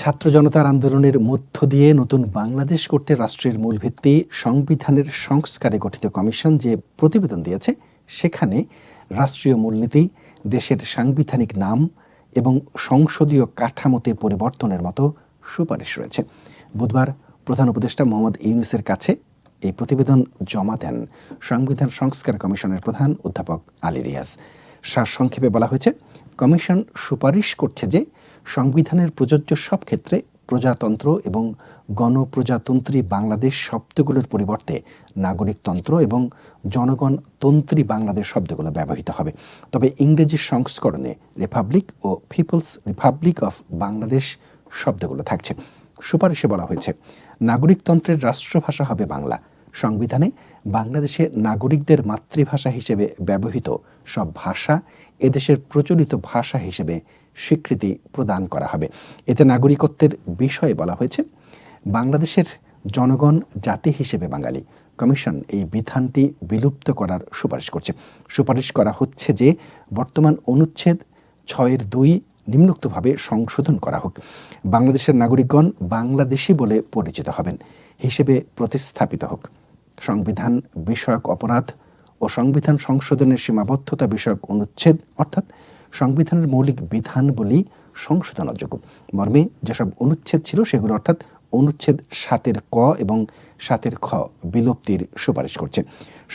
ছাত্র জনতার আন্দোলনের মধ্য দিয়ে নতুন বাংলাদেশ করতে রাষ্ট্রের মূল ভিত্তি সংবিধানের সংস্কারে গঠিত কমিশন যে প্রতিবেদন দিয়েছে, সেখানে রাষ্ট্রীয় মূলনীতি, দেশের সাংবিধানিক নাম এবং সংসদীয় কাঠামোতে পরিবর্তনের মতো সুপারিশ রয়েছে। বুধবার প্রধান উপদেষ্টা মোহাম্মদ ইউনুসের কাছে এই প্রতিবেদন জমা দেন সংবিধান সংস্কার কমিশনের প্রধান অধ্যাপক আলী রিয়াজ। সার সংক্ষেপে বলা হয়েছে কমিশন সুপারিশ করছে যে সংবিধানের প্রযোজ্য সব ক্ষেত্রে প্রজাতন্ত্র এবং গণপ্রজাতন্ত্রী বাংলাদেশ শব্দগুলোর পরিবর্তে নাগরিকতন্ত্র এবং জনগণতন্ত্রী বাংলাদেশ শব্দগুলো ব্যবহৃত হবে। তবে ইংরেজি সংস্করণে রিপাবলিক ও পিপলস রিপাবলিক অফ বাংলাদেশ শব্দগুলো থাকছে। সুপারিশে বলা হয়েছে, নাগরিকতন্ত্রের রাষ্ট্রভাষা হবে বাংলা। সংবিধানে বাংলাদেশে নাগরিকদের মাতৃভাষা হিসেবে ব্যবহৃত সব ভাষা এদেশের প্রচলিত ভাষা হিসেবে স্বীকৃতি প্রদান করা হবে। এতে নাগরিকত্বের বিষয়ে বলা হয়েছে, বাংলাদেশের জনগণ জাতি হিসেবে বাঙালি। কমিশন এই বিধানটি বিলুপ্ত করার সুপারিশ করছে। সুপারিশ করা হচ্ছে যে বর্তমান অনুচ্ছেদ ছয়ের দুই নিম্নোক্তভাবে সংশোধন করা হোক। বাংলাদেশের নাগরিকগণ বাংলাদেশি বলে পরিচিত হবেন, হিসেবে প্রতিস্থাপিত হোক। সংবিধান বিষয়ক অপরাধ ও সংবিধান সংশোধনের সীমাবদ্ধতা বিষয়ক অনুচ্ছেদ, অর্থাৎ সংবিধানের মৌলিক বিধান বলি সংশোধনযোগ্য। মর্মে যেসব অনুচ্ছেদ ছিল সেগুলো অর্থাৎ অনুচ্ছেদ সাতের ক এবং সাতের খ বিলুপ্তির সুপারিশ করছে।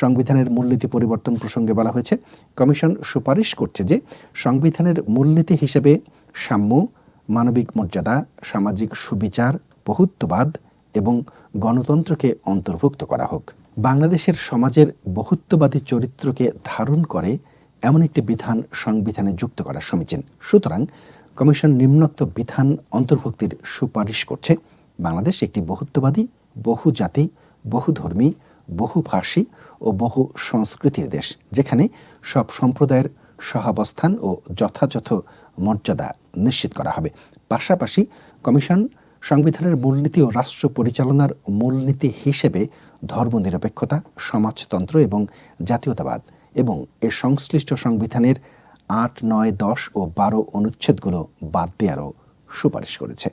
সংবিধানের মূলনীতি পরিবর্তন প্রসঙ্গে বলা হয়েছে, কমিশন সুপারিশ করছে যে সংবিধানের মূলনীতি হিসেবে সাম্য, মানবিক মর্যাদা, সামাজিক সুবিচার, বহুত্ববাদ এবং গণতন্ত্রকে অন্তর্ভুক্ত করা হোক। বাংলাদেশের সমাজের বহুত্ববাদী চরিত্রকে ধারণ করে এমন একটি বিধান সংবিধানে যুক্ত করা সমীচীন। সুতরাং কমিশন নিম্নোক্ত বিধান অন্তর্ভুক্তির সুপারিশ করছে। বাংলাদেশ একটি বহুত্ববাদী বহু জাতি বহুধর্মী, বহুভাষী ও বহু সংস্কৃতির দেশ, যেখানে সব সম্প্রদায়ের সহাবস্থান ও যথাযথ মর্যাদা নিশ্চিত করা হবে। পাশাপাশি কমিশন সংবিধানের মূলনীতি ও রাষ্ট্র পরিচালনার মূলনীতি হিসেবে ধর্মনিরপেক্ষতা, সমাজতন্ত্র এবং জাতীয়তাবাদ এবং এর সংশ্লিষ্ট সংবিধানের আট, নয়, দশ ও বারো অনুচ্ছেদগুলো বাদ দেওয়ারও সুপারিশ করেছে।